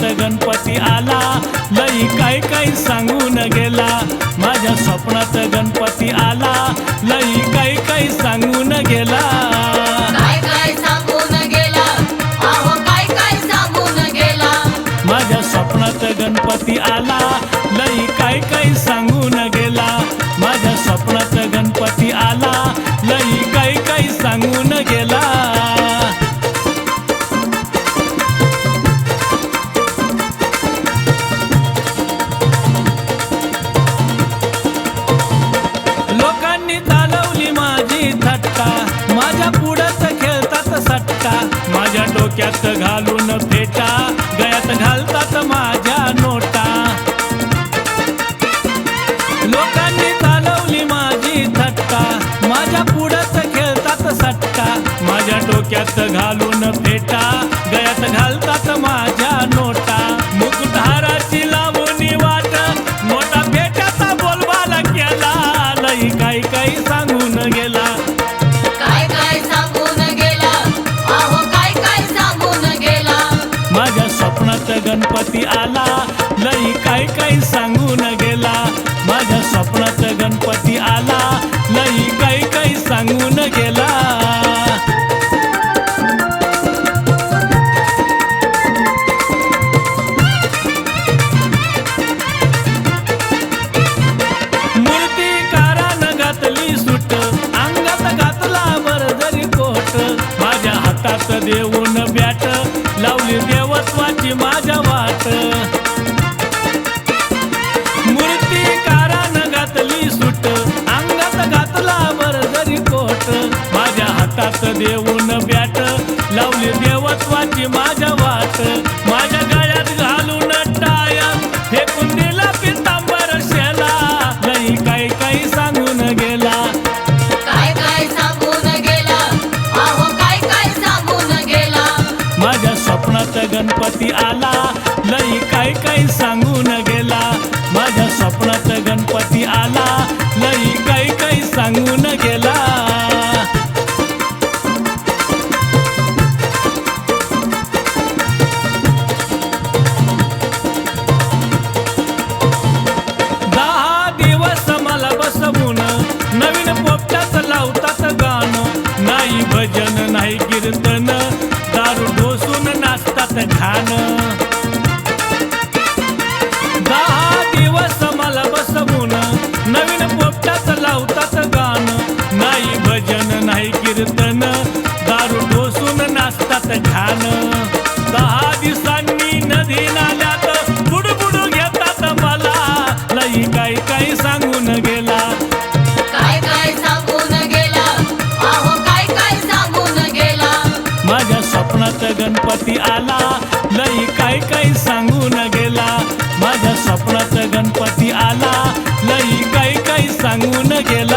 घरात गणपती आला. लई काय काय सांगून गेला. माझ्या स्वप्नात गणपती आला. लई काय काय सांगून गेला? माझ्या स्वप्नात गणपती आला. लई काय काय डोक्यात घालून फेटा गळ्यात घालतात माझ्या नोटा. लोकांनी चालवली माझी थट्टा माझ्या पुढत खेळतात सट्टा. माझ्या डोक्यात घालून फेटा गळ्यात घालतात माझ्या नोटा. लई काही काही सांगून गेला. माझ्या स्वप्नात गणपती आला. लई काही काही सांगून गेला. मूर्तिकारानं घातली सुट. अंगात घातला बरजरी कोट. माझ्या हातात देऊन बॅट. लावली देवत्वाची माझ्या वाट. हातात देऊन बॅट लावली देवत्वाची माझ्या वाट. माझ्या गळ्यात घालून टाया फेकून दिला पितांबर शेला. नाही काही काही सांगून गेला. काय काय सांगून गेला? अहो काय काय सांगून गेला? माझ्या स्वप्नात गणपती आला. लई काही काही सांगून गेला. नाच गाणं. नाही भजन नाही कीर्तन. दारू ढोसून नाचतात घाण दहा दिवस मला बसवून नवीन पोपटात लावतात गाणं. नाही भजन नाही कीर्तन. दारू ढोसून नाचतात घाण दहा दिवसांनी नदी नाल्या मस्त गणपती आला. लई काय काय सांगून गेला. माझ्या सपनाचा गणपती आला. लई काय काय सांगून गेला.